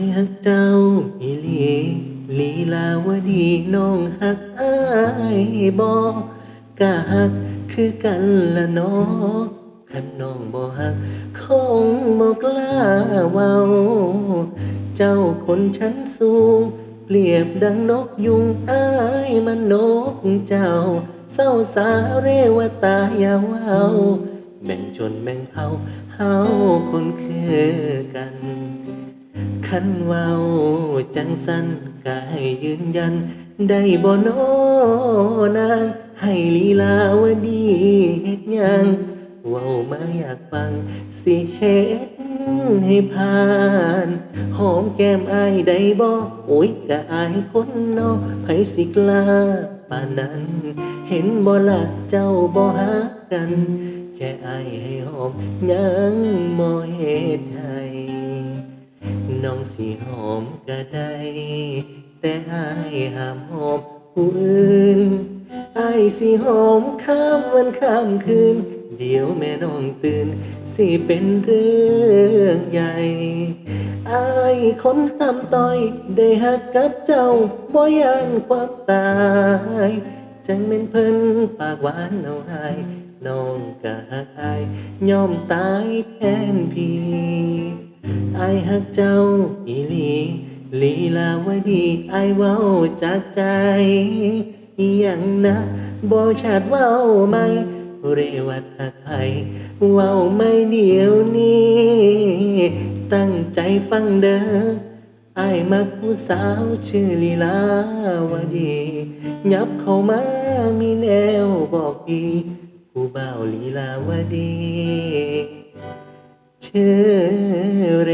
ายฮักเจ้าอีหลีลีลาวดีน้องฮักอายบอกะฮักคือกันละเน้อคันน้องบ่ฮักคงบ่กล้าเว้า เจ้าคนชั้นสูง เปรียบดังนกยุงอายมันนกเจ้า เศร้าสาเรวตาอย่าเว้าแบ่งชนแบ่งเผาเฮาคนคือกัน คันเว้าจังสันก็ให้ยืนยัน ได้บ่โนนาง ให้ลีลาวดีเฮ็ดหยังเว้ามาอยากฟัง สิเฮ็ดให้ผ่าน หอมแก้มอายได้บ่โอ้ยกะอายคนเนอไผสิกล้าปานนั้น เห็นบ่ละเจ้าบ่ฮักกัน แค่อายให้หอมยังบ่เฮ็ดให้ น้องสิหอมก็ได้ แต่อายห้ามหอมผู้อื่นอายสิหอมข้ามวันข้ามคืน เดี๋ยวแม่น้องตื่น สิเป็นเรื่องใหญ่อายคนตำต้อย ได้หักกับเจ้าบ่ยานความตาย จังเป็นเพิ่นปากหวานเอาหายน้องก็หักอายยอมตายแทนพี่ายหักเจ้าอีหลีลีลาวดีไอเว้าจากใจอหยังนะบ่ชัดเว้าไหมเรวัดหักไผเว้าไม่เดียวนี้ ตั้งใจฟังเด้อไอมักผู้สาวชื่อลีลาวดี ยับเข้ามามีแนวบอกพี่ผู้บ่าวลีลาวดี ชื่อเร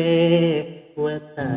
กว่าตา